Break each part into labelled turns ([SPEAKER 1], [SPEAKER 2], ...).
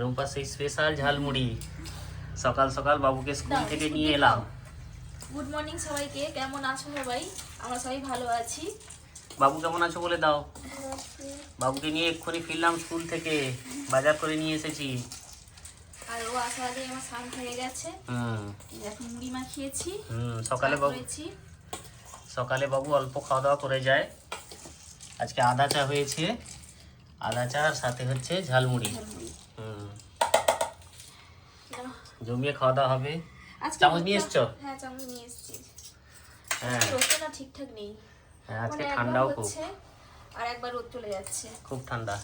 [SPEAKER 1] রুম্পা সেই স্পেশাল ঝালমুড়ি। সকাল সকাল বাবুকে স্কুল থেকে নিয়ে এলাম।
[SPEAKER 2] গুড মর্নিং সবাইকে কেমন আছো সবাই? আমরা সবাই ভালো আছি।
[SPEAKER 1] বাবু কেমন আছো বলে দাও। বাবুকে নিয়ে এক্ষুনি ফিরলাম স্কুল থেকে বাজার করে নিয়ে এসেছি।
[SPEAKER 2] আর ও আসার আগে আমার স্নান হয়ে গেছে।
[SPEAKER 1] হুম।
[SPEAKER 2] এখন মুড়ি মাখিয়েছি
[SPEAKER 1] হুম সকালে বাবু। সকালে বাবু অল্প খাওয়া দাওয়া করে যায়। আজকে আদা চা হয়েছে। আদা চা আর সাথে হচ্ছে ঝালমুড়ি
[SPEAKER 2] ঝালমুড়ি।
[SPEAKER 1] হুম
[SPEAKER 2] নাও,
[SPEAKER 1] জমিয়ে খাওয়া দাওয়া হবে। চামচ নিয়ে এসছো?
[SPEAKER 2] হ্যাঁ চামচ নিয়ে এসেছি।
[SPEAKER 1] হ্যাঁ।
[SPEAKER 2] রোদটা ঠিকঠাক নেই।
[SPEAKER 1] হ্যাঁ আজকে
[SPEAKER 2] মানে
[SPEAKER 1] ঠান্ডাও খুব।
[SPEAKER 2] হচ্ছে আর একবার রোদ চলে যাচ্ছে।
[SPEAKER 1] খুব ঠান্ডা।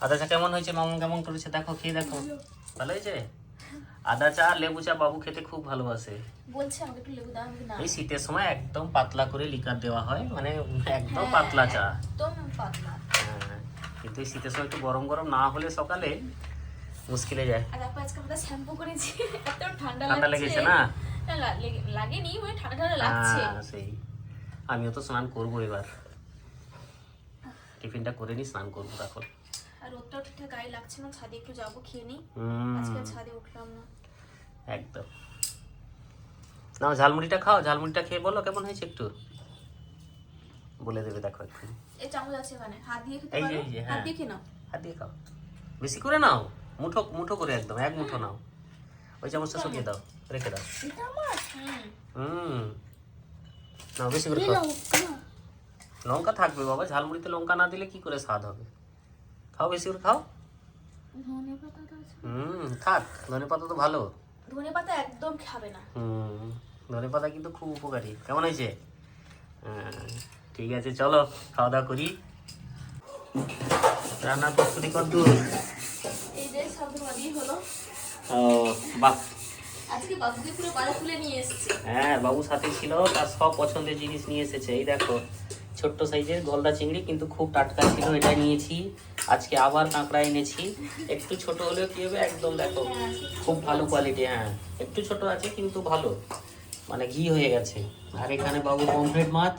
[SPEAKER 1] আদা চা কেমন হয়েছে? মামু কেমন করেছে? দেখো খেয়ে দেখো। ভালো। হয়েছে? আদা চা আর লেবু চা বাবু খেতে খুব ভালোবাসে।
[SPEAKER 2] বলছে আমাকে একটু লেবু দাও আমি না।
[SPEAKER 1] এই শীতের সময় একদম পাতলা করে লিকার দেওয়া হয়। মানে একদম
[SPEAKER 2] হ্যাঁ,
[SPEAKER 1] পাতলা চা।
[SPEAKER 2] একদম পাতলা।
[SPEAKER 1] হ্যাঁ, কিন্তু এই শীতের সময় একটু গরম গরম না হলে সকালে মুশকিলে যায়।
[SPEAKER 2] আর দেখো আজকে আমরা শ্যাম্পু করেছি। এত ঠান্ডা
[SPEAKER 1] ঠান্ডা
[SPEAKER 2] লাগছে।
[SPEAKER 1] লেগেছে না?
[SPEAKER 2] না, লাগেনি মানে ঠান্ডা ঠান্ডা লাগছে।
[SPEAKER 1] সেই। আমিও তো স্নান করব এবার। টিফিনটা করে নি স্নান করব তখন
[SPEAKER 2] আর রোদটাও ঠিকঠাক গায়ে লাগছে না ছাদে একটু যাব খেয়ে
[SPEAKER 1] হুম,
[SPEAKER 2] আজকে ছাদে উঠলাম না।
[SPEAKER 1] একদম। নাও ঝালমুড়িটা খাও ঝালমুড়িটা খেয়ে বলো কেমন হয়েছে একটু? বলে দেবে দেখো একটু।
[SPEAKER 2] এই চামচ আছে এখানে। হাত দিয়ে খেতে পারো? হাত
[SPEAKER 1] হ্যাঁ।
[SPEAKER 2] দিয়ে খেয়ে নাও।
[SPEAKER 1] হাত দিয়ে খাও। বেশি করে নাও। মুঠো মুঠো করে একদম এক মুঠো নাও। ওই চামচটা সরিয়ে দাও রেখে দাও।
[SPEAKER 2] এটা হুম।
[SPEAKER 1] নাও বেশি করে খাও। লঙ্কা থাকবে বাবা ঝালমুড়িতে লঙ্কা না দিলে কি করে স্বাদ হবে? খাও বেশি করে খাও। হুম থাক ধনে পাতা তো ভালো।
[SPEAKER 2] ধনে পাতা একদম খাবে না।
[SPEAKER 1] হুম ধনে পাতা কিন্তু খুব উপকারী। কেমন হয়েছে? হ্যাঁ, ঠিক আছে চলো খাওয়া দাওয়া করি। রান্নার প্রস্তুতি কত
[SPEAKER 2] হলো।
[SPEAKER 1] ও বাহ।
[SPEAKER 2] আজকে বাবুকে পুরো বাজার তুলে নিয়ে এসেছে।
[SPEAKER 1] হ্যাঁ বাবু সাথে ছিল তার সব পছন্দের জিনিস নিয়ে এসেছে। এই দেখো ছোট্ট সাইজের গলদা চিংড়ি কিন্তু খুব টাটকা ছিল এটা নিয়েছি। আজকে আবার কাঁকড়া এনেছি। একটু ছোট হলেও কি হবে? একদম দেখো খুব ভালো কোয়ালিটি হ্যাঁ। একটু ছোট আছে কিন্তু ভালো। মানে ঘি হয়ে গেছে। আর এখানে বাবু পমফ্রেট মাছ।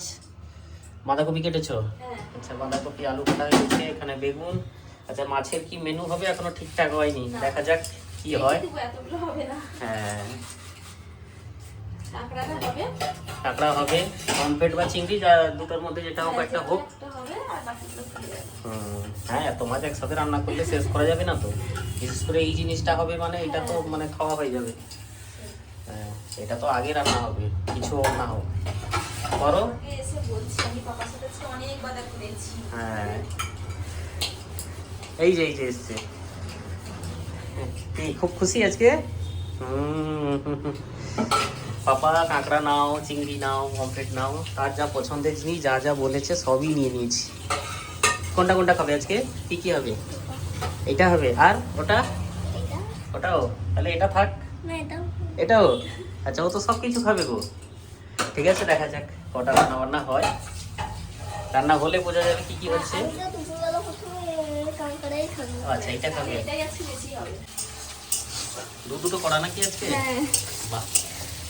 [SPEAKER 1] বাঁধাকপি কেটেছো?
[SPEAKER 2] হ্যাঁ।
[SPEAKER 1] আচ্ছা বাঁধাকপি আলু কাটা হয়েছে এখানে বেগুন। আচ্ছা মাছের কি মেনু হবে? এখনও ঠিকঠাক হয়নি। দেখা যাক কি হয়। হ্যাঁ। কাঁকড়া হবে পমফ্রেট বা চিংড়ি যা দুটোর মধ্যে যেটা হোক একটা হোক।
[SPEAKER 2] একটা
[SPEAKER 1] হুম, হ্যাঁ এত মাছ একসাথে রান্না করলে শেষ করা যাবে না তো? বিশেষ করে এই জিনিসটা হবে মানে এটা তো মানে খাওয়া হয়ে যাবে। হ্যাঁ এটা তো আগে রান্না হবে কিছু হোক না হোক। করো।
[SPEAKER 2] আমাকে এসে বলছি আমি পাপার সাথে আজকে অনেক বাজার করেছি
[SPEAKER 1] হ্যাঁ এই যে এই যে এসছে। খুব খুশি আজকে? পাপা কাঁকড়া নাও চিংড়ি নাও পমফ্রেট নাও তার যা পছন্দের জিনিস যা যা বলেছে সবই নিয়ে নিয়েছি। কোনটা কোনটা খাবে আজকে? কী কী হবে? এটা হবে। আর ওটা? ওটাও। তাহলে এটা থাক।
[SPEAKER 2] এটাও
[SPEAKER 1] আচ্ছা ও তো সব কিছু খাবে গো। ঠিক আছে দেখা যাক কটা রান্না বান্না হয়। রান্না হলে বোঝা যাবে কি কি হচ্ছে। আচ্ছা এটা খাবে।
[SPEAKER 2] এটাই আজকে বেশি হবে
[SPEAKER 1] দু দুটো করা নাকি আজকে?
[SPEAKER 2] হ্যাঁ।
[SPEAKER 1] বাহ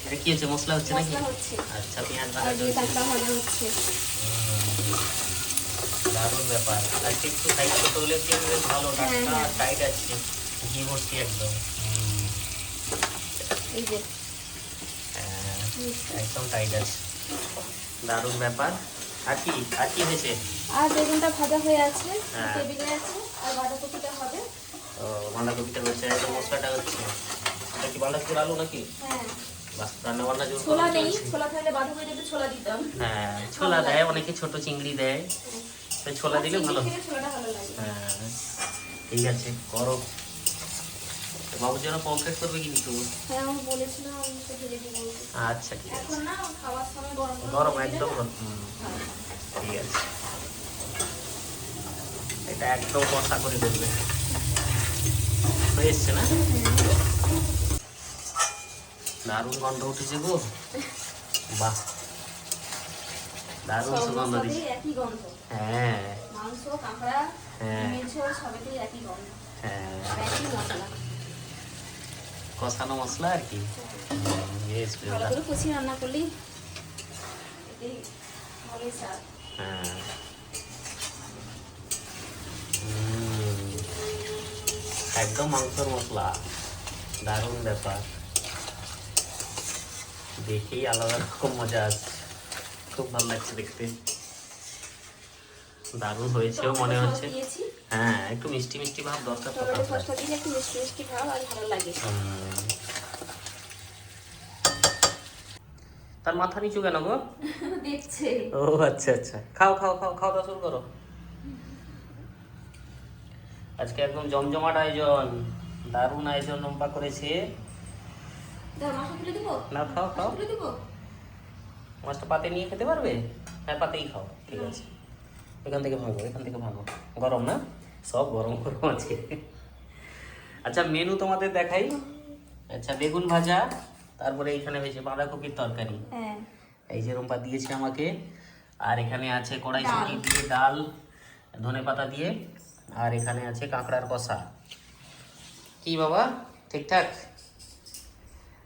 [SPEAKER 1] এটা কি হচ্ছে মশলা হচ্ছে নাকি? আচ্ছা পেঁয়াজ ভাজা হচ্ছে। দারুণ ব্যাপার। আজকে একটু সাইজ ছোট হলে কি বেশ ভালো
[SPEAKER 2] হ্যাঁ,
[SPEAKER 1] টাটকা
[SPEAKER 2] হ্যাঁ।
[SPEAKER 1] টাইট আছে ঘি ভর্তি একদম।
[SPEAKER 2] এই যে।
[SPEAKER 1] হ্যাঁ, একদম টাইট আছে। দারুণ ব্যাপার। আর কি আর কি হয়েছে?
[SPEAKER 2] আর বেগুনটা ভাজা হয়ে আছে। টেবিলে আছে। আর বাঁধাকপিটা হবে।
[SPEAKER 1] বাঁধাকপিটা এটা মশলাটা হচ্ছে। এটা কি বাঁধাকপির আলু নাকি?
[SPEAKER 2] হ্যাঁ। ছোলা নেই ছোলা থাকলে বাঁধাকপি ছোলা দিতাম।
[SPEAKER 1] হ্যাঁ ছোলা দেয় অনেকে ছোট চিংড়ি দেয়। তো ছোলা দিলে ভালো। হ্যাঁ ঠিক আছে করো। বাবুর জন্য পমফ্রেট করবে কিন্তু
[SPEAKER 2] হ্যাঁ
[SPEAKER 1] আচ্ছা ঠিক আছে।
[SPEAKER 2] গরম
[SPEAKER 1] একদম ঠিক আছে। এটা একদম কষা করে করবে হয়ে এসছে না? দারুণ গন্ধ উঠেছে গো। বাহ। দারুণ সুগন্ধ দিচ্ছে। হ্যাঁ। হ্যাঁ। হ্যাঁ। কষানো মশলা আর কি?
[SPEAKER 2] ভালো করে রান্না স্বাদ।
[SPEAKER 1] হ্যাঁ। একদম মাংসর মশলা। দারুণ ব্যাপার। দেখেই আলাদা রকম মজা আসছে। খুব ভালো লাগছে দেখতে। দারুণ হয়েছেও মনে হচ্ছে। হ্যাঁ একটু মিষ্টি মিষ্টি ভাব দরকার
[SPEAKER 2] একটু মিষ্টি মিষ্টি ভাব আর ভালো লাগে।
[SPEAKER 1] তার মাথা নিচু কেন গো?
[SPEAKER 2] দেখছে।
[SPEAKER 1] ও আচ্ছা আচ্ছা। খাও খাও খাও খাও দাওয়া শুরু করো। আজকে একদম জমজমাট আয়োজন দারুণ আয়োজন রম্পা করেছে। না খাও খাও। মাছটা পাতে নিয়ে খেতে পারবে? হ্যাঁ পাতেই খাও ঠিক আছে। এখান থেকে ভাঙো এখান থেকে ভাঙো। গরম না? সব গরম গরম আছে। আচ্ছা মেনু তোমাদের দেখাই। আচ্ছা বেগুন ভাজা তারপরে এইখানে হয়েছে বাঁধাকপির তরকারি।
[SPEAKER 2] হ্যাঁ।
[SPEAKER 1] এই যে রুম্পা দিয়েছে আমাকে। আর এখানে আছে কড়াইশুটি। দিয়ে ডাল ধনে পাতা দিয়ে। আর এখানে আছে কাঁকড়ার কষা। কি বাবা? ঠিকঠাক?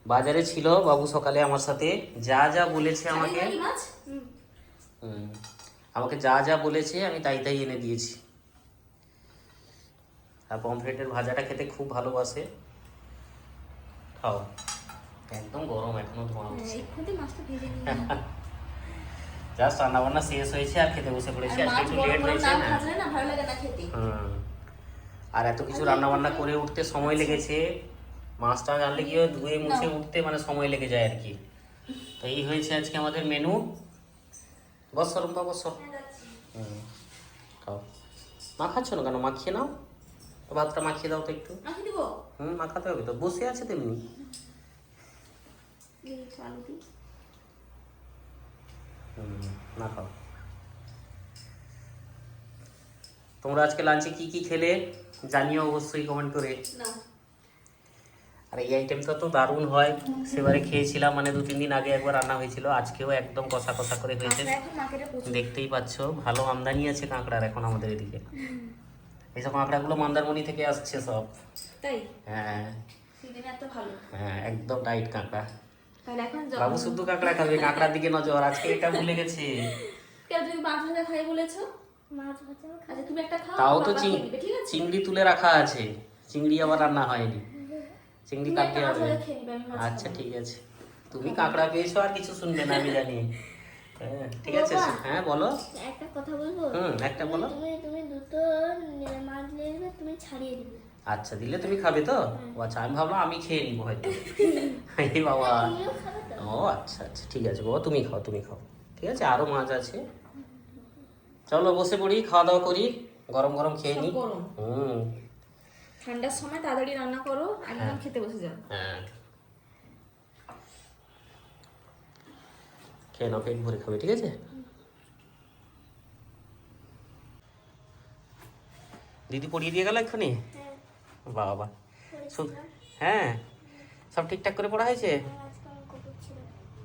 [SPEAKER 1] বাজারে ছিল বাবু সকালে আমার সাথে। যা যা বলেছে আমাকে। আমাকে যা যা বলেছে আমি তাই তাই এনে দিয়েছি। আর পমফ্রেটের ভাজাটা খেতে খুব ভালোবাসে। খাও। একদম গরম এখনও ধোঁয়া উঠছে
[SPEAKER 2] এক্ষুনি মাছটা ভেজে নিই
[SPEAKER 1] জাস্ট রান্না বান্না শেষ হয়েছে আর খেতে বসে পড়েছি আজকে একটু লেট হয়েছে
[SPEAKER 2] না? ভালো লাগে না খেতে।
[SPEAKER 1] হুম। আর এত কিছু রান্না বান্না করে উঠতে সময় লেগেছে। মাছটা জানলে কি ধুয়ে মুছে উঠতে মানে সময় লেগে যায় আর কি। তো এই হয়েছে আজকে আমাদের মেনু বস রুম্পা বস হুম খাও। মাখাচ্ছ না কেন? মাখিয়ে নাও। ভাতটা মাখিয়ে দাও তো একটু। হুম মাখাতে হবে তো। বসে আছে তেমনি
[SPEAKER 2] এই একটু আলু দিই
[SPEAKER 1] হুম না খাও তোমরা আজকে লাঞ্চে কি কি খেলে জানিও অবশ্যই কমেন্ট করে। আর এই আইটেমটা তো দারুণ হয়। সেবারে খেয়েছিলাম মানে দু তিন দিন আগে একবার রান্না হয়েছিল আজকেও একদম কষা কষা করে হয়েছে।
[SPEAKER 2] প্রচুর।
[SPEAKER 1] দেখতেই পাচ্ছ ভালো আমদানি আছে কাঁকড়ার এখন আমাদের এদিকে। এইসব কাঁকড়াগুলো মন্দারমণি থেকে আসছে সব।
[SPEAKER 2] তাই?
[SPEAKER 1] হ্যাঁ। হ্যাঁ একদম টাইট কাঁকড়া।
[SPEAKER 2] তাহলে এখন
[SPEAKER 1] বাবু শুধু কাঁকড়া খাবে কাঁকড়ার দিকে নজর আজকে এটা ভুলে গেছে।
[SPEAKER 2] কেন তুমি মাছ ভাজা খাই বলেছ? মাছ ভাজা আচ্ছা তুমি একটা খাও
[SPEAKER 1] তাও তো চিংড়ি তুলে রাখা আছে চিংড়ি আবার রান্না হয়নি। চিংড়ি কাটতে হবে। আচ্ছা ঠিক আছে। তুমি কাঁকড়া পেয়েছ আর কিছু শুনবে না আমি জানি। হ্যাঁ ঠিক আছে হ্যাঁ বলো।
[SPEAKER 3] একটা কথা বলব?
[SPEAKER 1] হুম একটা বলো।
[SPEAKER 3] তুমি তুমি দুটো মাছ নিয়ে তুমি ছাড়িয়ে দিবে।
[SPEAKER 1] আচ্ছা দিলে তুমি খাবে তো? ও আচ্ছা আমি ভাবলাম আমি খেয়ে নিবো হয়তো। এই বাবা। ও আচ্ছা আচ্ছা ঠিক আছে বাবা তুমি খাও তুমি খাও। ঠিক আছে আরও মাছ আছে। চলো বসে পড়ি খাওয়া দাওয়া করি গরম গরম খেয়ে
[SPEAKER 2] সব
[SPEAKER 1] নি হুম।
[SPEAKER 2] ঠান্ডার সময় তাড়াতাড়ি রান্না করো একদম
[SPEAKER 1] হ্যাঁ।
[SPEAKER 2] খেতে বসে যাও
[SPEAKER 1] হ্যাঁ। খেয়ে নাও পেট ভরে খাবে ঠিক আছে? দিদি পড়িয়ে দিয়ে গেল এক্ষুনি? বাবা। হ্যাঁ। সব ঠিকঠাক করে পড়া হয়েছে?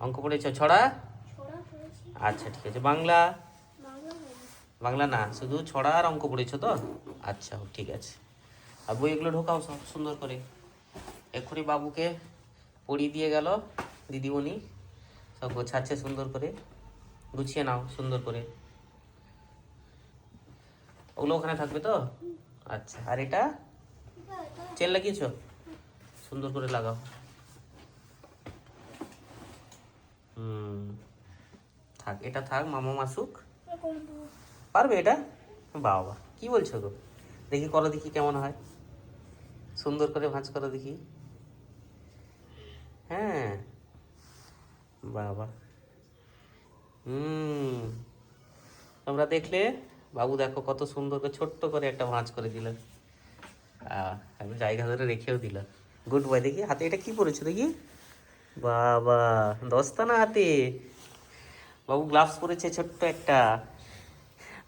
[SPEAKER 3] অঙ্ক
[SPEAKER 1] পড়েছ? ছড়া?
[SPEAKER 3] ছড়া
[SPEAKER 1] আচ্ছা ঠিক আছে। বাংলা?
[SPEAKER 3] বাংলা
[SPEAKER 1] না শুধু ছড়া আর অঙ্ক পড়েছো তো? আচ্ছা ঠিক আছে। আর বইগুলো ঢোকাও সব সুন্দর করে। এক্ষুনি বাবুকে পড়িয়ে দিয়ে গেল দিদিমণি। সব গোছাচ্ছে সুন্দর করে। গুছিয়ে নাও সুন্দর করে। ওগুলো ওখানে থাকবে তো? আচ্ছা আর এটা? চেন লাগিয়েছো? সুন্দর করে লাগাও। হুম, থাক, এটা থাক, মামা মাসুক। পারবে এটা? বাবা, কি বলছো গো? দেখি করো দেখি কেমন হয়। সুন্দর করে ভাঁজ করো দেখি। হ্যাঁ বাবা। হুম, তোমরা দেখলে? বাবু দেখো কত সুন্দর করে ছোট্ট করে একটা ভাঁজ করে দিল। আমি জায়গা ধরে রেখেও দিল গুড বয় দেখি হাতে এটা কি পড়েছো দেখি। বাবা দস্তানা হাতে। বাবু গ্লাভস পরেছে ছোট্ট একটা।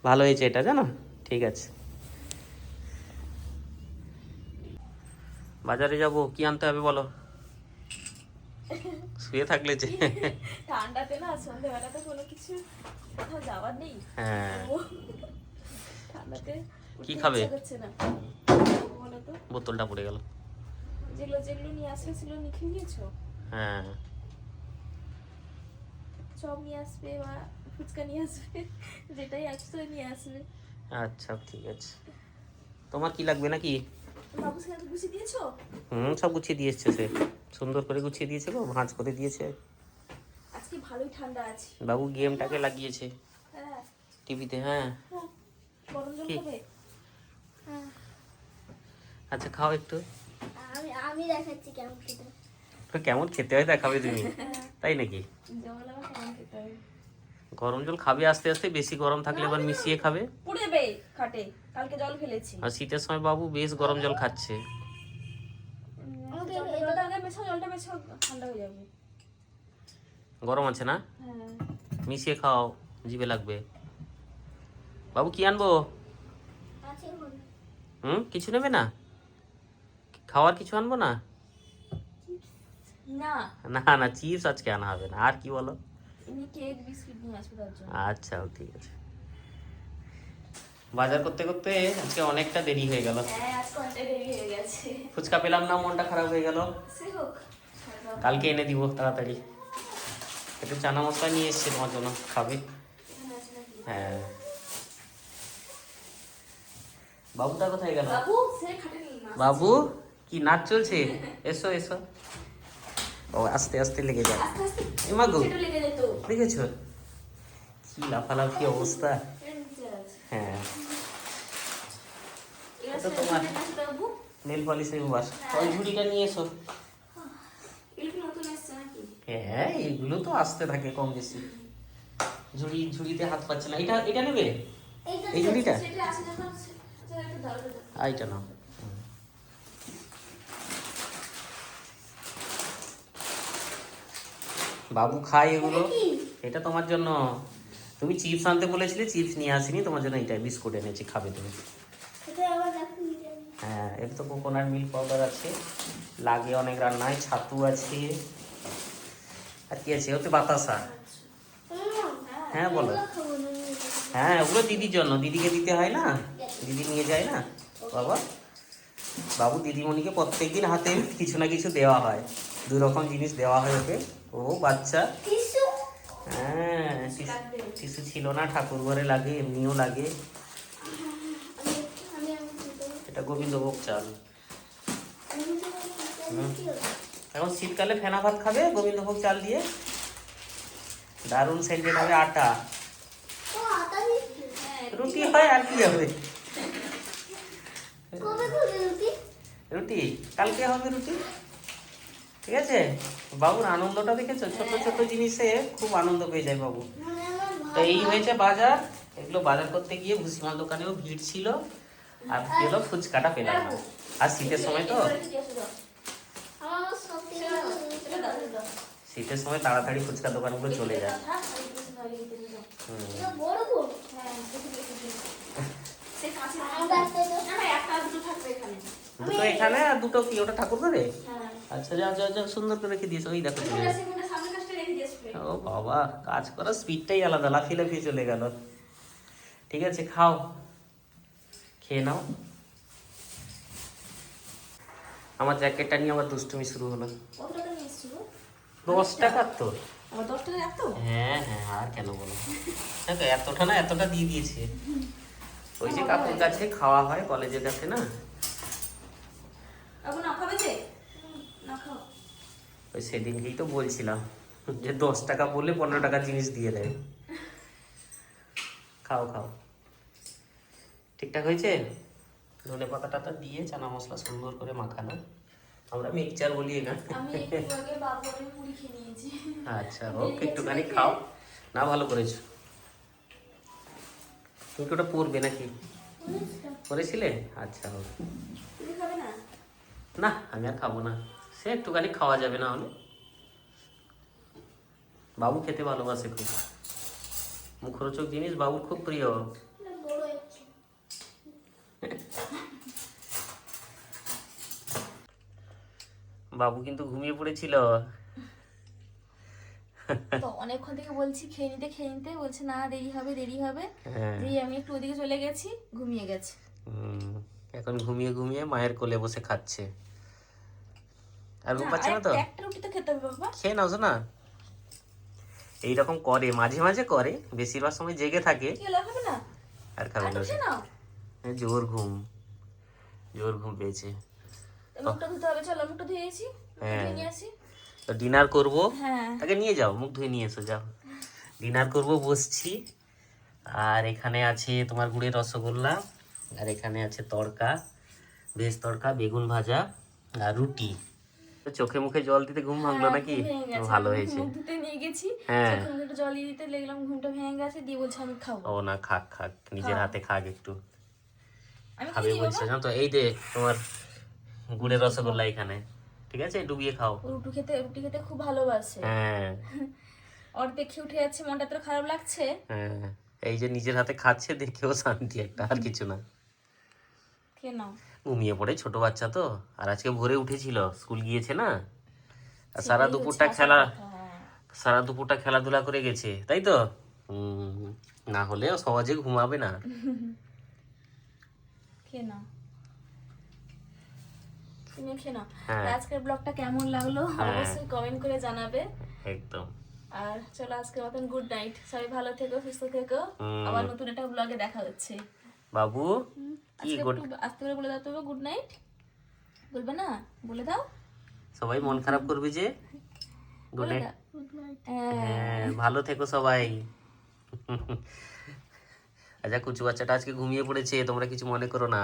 [SPEAKER 1] ভালো হয়েছে এটা জানো? ঠিক আছে। বাজারে যাব কি আনতে হবে বলো? শুয়ে থাকলে যে।
[SPEAKER 2] ঠান্ডাতে না সন্ধ্যেবেলাতে কোনো কিছু কোথাও যাওয়ার নেই।
[SPEAKER 1] হ্যাঁ।
[SPEAKER 2] ঠান্ডাতে
[SPEAKER 1] কি খাবে?
[SPEAKER 2] না। বলো তো
[SPEAKER 1] বোতলটা পড়ে গেল।
[SPEAKER 2] যেগুলো যেগুলো নিয়ে আসবে সেগুলো লিখে নিয়েছো?
[SPEAKER 1] হ্যাঁ।
[SPEAKER 2] চপ নিয়ে আসবে বা ফুচকা নিয়ে আসবে যেটাই আসবে নিয়ে আসবে।
[SPEAKER 1] আচ্ছা ঠিক আছে। তোমার কি লাগবে নাকি?
[SPEAKER 2] গুছিয়ে দিয়েছ?
[SPEAKER 1] হুম সব গুছিয়ে দিয়ে এসছে সে। সুন্দর করে গুছিয়ে দিয়েছে গো ভাঁজ করে দিয়েছে।
[SPEAKER 2] আজকে ভালোই ঠান্ডা আছে।
[SPEAKER 1] বাবু গেমটাকে লাগিয়েছে।
[SPEAKER 2] হ্যাঁ।
[SPEAKER 1] টিভিতে হ্যাঁ।
[SPEAKER 2] গরম জল? খাবে?
[SPEAKER 3] হ্যাঁ।
[SPEAKER 1] আচ্ছা খাও একটু।
[SPEAKER 3] আমি আমি দেখাচ্ছি কেমন খেতে
[SPEAKER 1] তো কেমন খেতে হয় দেখাবে তুমি? তাই নাকি?
[SPEAKER 2] আবার
[SPEAKER 1] গরম জল খাবে আস্তে আস্তে বেশি গরম থাকলে এবার মিশিয়ে খাবে।
[SPEAKER 2] পুড়ে যাবে খাটে কালকে জল ফেলেছি।
[SPEAKER 1] আর শীতের সময় বাবু বেশ গরম জল খাচ্ছে।
[SPEAKER 3] আমাকে
[SPEAKER 2] জলটা- জলটা আগে মেশাও জলটা মেশাও ঠান্ডা হয়ে যাবে।
[SPEAKER 1] গরম আছে না?
[SPEAKER 2] হ্যাঁ।
[SPEAKER 1] মিশিয়ে খাও জিভে লাগবে। বাবু কি আনব? হুম কিছু নেবে না? খাওয়ার কিছু আনব না?
[SPEAKER 2] না।
[SPEAKER 1] না না চিপস আজকে আনা হবে না। আর কি বলো?
[SPEAKER 2] কেক বিস্কিট নিয়ে আসবে
[SPEAKER 1] আচ্ছা ঠিক আছে। বাজার করতে করতে আজকে অনেকটা দেরি হয়ে গেল।
[SPEAKER 2] হ্যাঁ
[SPEAKER 1] ফুচকা পেলাম না মনটা খারাপ হয়ে গেল। কালকে এনে দিব তাড়াতাড়ি। একটু চানা মশলা নিয়ে এসছে তোমার জন্য খাবে? হ্যাঁ। বাবুটা কোথায় গেল?
[SPEAKER 2] বাবু?
[SPEAKER 1] কি নাচ চলছে? এসো এসো। ও আস্তে আস্তে লেগে যাবে
[SPEAKER 2] আস্তে আস্তে।
[SPEAKER 1] এমা গো।
[SPEAKER 2] সেটা লেগে যেত।
[SPEAKER 1] দেখেছ? কি লাফালাফি অবস্থা। হ্যাঁ। এটা তোমার।
[SPEAKER 2] এখানে আছে বাবু
[SPEAKER 1] বাস। ওই ঝুড়িটা নিয়ে এসো। হ্যাঁ এগুলো তো আসতে থাকে কম বেশি। ঝুড়ি ঝুড়িতে হাত পাচ্ছে না। এটা এটা নেবে?
[SPEAKER 3] এই
[SPEAKER 1] ঝুড়িটা? এটা নাও হুম। বাবু খায় এগুলো। এটা তোমার জন্য। তুমি চিপস আনতে বলেছিলে চিপস নিয়ে আসিনি তোমার জন্য এটা বিস্কুট এনেছি খাবে তুমি। হ্যাঁ এর তো কোকোনাট মিল্ক পাউডার আছে লাগে অনেক রান্নায় ছাতু আছে। আর কি আছে? ওতে বাতাসা। হ্যাঁ বলো। হ্যাঁ ওগুলো দিদির জন্য। দিদিকে দিতে হয় না? দিদি নিয়ে যায় না? বাবা। বাবু দিদিমণিকে প্রত্যেকদিন হাতে কিছু না কিছু দেওয়া হয়। দু রকম জিনিস দেওয়া হয় ওকে। ও বাচ্চা? হ্যাঁ টিসু ছিল না ঠাকুর ঘরে লাগে এমনিও লাগে। এটা গোবিন্দভোগ চাল? এখন শীতকালে ফেনা ভাত খাবে গোবিন্দভোগ চাল দিয়ে? দারুণ সেন্টেড হবে আটা।
[SPEAKER 3] ও আটা দিচ্ছি।
[SPEAKER 2] হ্যাঁ
[SPEAKER 1] রুটি হয় আর কি হবে?
[SPEAKER 3] রুটি
[SPEAKER 1] কালকে হবে রুটি। ঠিক আছে? বাবুর আনন্দটা দেখেছ? ছোট ছোট জিনিসে খুব আনন্দ পেয়ে যায় বাবু। তো এই হয়েছে বাজার। এগুলো বাজার করতে গিয়ে ভুসিমাল দোকানেও ভিড় ছিল। আর হলো ফুচকাটা পেলাম। না আর শীতের সময় তো। শীতের সময় তাড়াতাড়ি ফুচকা দোকানগুলো চলে যায়।
[SPEAKER 2] এখানে।
[SPEAKER 1] দুটো এখানে আর দুটো কি? ওটা ঠাকুর করে
[SPEAKER 2] হ্যাঁ।
[SPEAKER 1] আচ্ছা যাও যাও যাও সুন্দর করে রেখে দিয়েছ। ওই দেখো। ও বাবা কাজ করার স্পিডটাই আলাদা লাফিয়ে লাফিয়ে চলে গেল। ঠিক আছে খাও। খেয়ে নাও। আমার জ্যাকেটটা নিয়ে আবার দুষ্টুমি শুরু হলো? দশ টাকার তো? হ্যাঁ হ্যাঁ আর কেন বলো। দেখো এতটা না এতটা দিয়ে দিয়েছে। ওই যে কাকুর কাছে খাওয়া হয় কলেজের কাছে না
[SPEAKER 2] এখন না খাবে যে? না খাও।
[SPEAKER 1] ওই সেদিনকেই তো বলছিলাম যে দশ টাকা বললে পনেরো টাকা জিনিস দিয়ে দেয়। খাও খাও। ঠিকঠাক হয়েছে? ধনে পাতা টাতা দিয়ে চানা মশলা সুন্দর করে মাখানো। আমরা মিক্সচার বলি
[SPEAKER 2] নিয়েছি।
[SPEAKER 1] আচ্ছা ওকে একটুখানি খাও। না ভালো করেছ। তুমি কি ওটা পড়বে নাকি? পড়েছিলে আচ্ছা
[SPEAKER 2] না?
[SPEAKER 1] না আমি আর খাব না। সে একটুখানি খাওয়া যাবে না হলে। বাবু খেতে ভালোবাসে খুব। মুখরোচক জিনিস বাবুর খুব প্রিয়। বাবু কিন্তু ঘুমিয়ে পড়েছিল।
[SPEAKER 2] তো অনেকক্ষণ থেকে বলছি খেয়ে নিতে খেয়ে নিতে। বলছে না দেরি হবে দেরি হবে।
[SPEAKER 1] হ্যাঁ।
[SPEAKER 2] দিয়ে আমি একটু ওদিকে চলে গেছি ঘুমিয়ে গেছে।
[SPEAKER 1] এখন ঘুমিয়ে ঘুমিয়ে মায়ের কোলে বসে খাচ্ছে। আর ঘুম পাচ্ছে না তো? খেয়ে নাও না এইরকম করে মাঝে মাঝে করে বেশিরভাগ সময় জেগে থাকে। আর খাবে না জোর ঘুম। জোর ঘুম পেয়েছে।
[SPEAKER 2] তো
[SPEAKER 1] হ্যাঁ। তো ডিনার করব?
[SPEAKER 2] হ্যাঁ।
[SPEAKER 1] তাকে নিয়ে যাও মুখ ধুয়ে নিয়ে এসো যাও। ডিনার করব বসছি। আর এখানে আছে তোমার গুড়ের রসগোল্লা আর এখানে আছে তড়কা ভেজ তড়কা বেগুন ভাজা আর রুটি। তো চোখে মুখে জল দিতে ঘুম ভাঙলো নাকি? ভালো হয়েছে।
[SPEAKER 2] ধুতে নিয়ে গেছি।
[SPEAKER 1] হ্যাঁ।
[SPEAKER 2] জল দিতে দেখলাম ঘুমটা ভেঙে গেছে দিয়ে বলছে আমি খাব।
[SPEAKER 1] ও না খাক খাক। নিজের হাতে খাক একটু। খাবে বলছে জানো তো এই যে তোমার গুড়ের রসগোল্লা এখানে ঠিক আছে? ডুবিয়ে খাও।
[SPEAKER 2] রুটি খেতে রুটি খেতে খুব ভালোবাসে।
[SPEAKER 1] হ্যাঁ।
[SPEAKER 2] ওর দেখে উঠে যাচ্ছে মনটা তো খারাপ লাগছে।
[SPEAKER 1] হ্যাঁ। এই যে নিজের হাতে খাচ্ছে দেখেও শান্তি একটা আর কিছু না।
[SPEAKER 2] কেন
[SPEAKER 1] ঘুমিয়ে পড়ে ছোট বাচ্চা তো। আর আজকে ভোরে উঠেছিল স্কুল গিয়েছে না? আর সারা দুপুরটা খেলা
[SPEAKER 2] হ্যাঁ
[SPEAKER 1] সারা দুপুরটা খেলাধুলা করে গেছে তাই তো? না হলে সহজে ঘুমাবে না। হ্যাঁ।
[SPEAKER 2] আজকের ব্লগটা কেমন লাগল?
[SPEAKER 1] হ্যাঁ।
[SPEAKER 2] অবশ্যই কমেন্ট করে জানাবে।
[SPEAKER 1] একদম।
[SPEAKER 2] আর চলো আজকের মতন গুড নাইট সবাই ভালো থেকো সুস্থ থেকো। আবার নতুন একটা ব্লগে দেখা হচ্ছে।
[SPEAKER 1] বাবু?
[SPEAKER 2] আজকে
[SPEAKER 1] গুড
[SPEAKER 2] একটু আস্তে করে বলে দাও তো গুড নাইট বলবে না? বলে দাও।
[SPEAKER 1] সবাই মন খারাপ করবে যে? গুড নাইট
[SPEAKER 2] হ্যাঁ
[SPEAKER 1] হ্যাঁ। ভালো থেকো সবাই। আচ্ছা কুচু বাচ্চাটা আজকে ঘুমিয়ে পড়েছে তোমরা কিছু মনে করো না।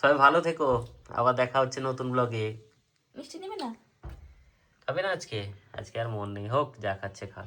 [SPEAKER 1] সবাই ভালো থেকো। আবার দেখা হচ্ছে নতুন ব্লগে
[SPEAKER 2] মিষ্টি নেবে না?
[SPEAKER 1] খাবে না আজকে? আজকে আর মন নেই। হোক যা খাচ্ছে খা।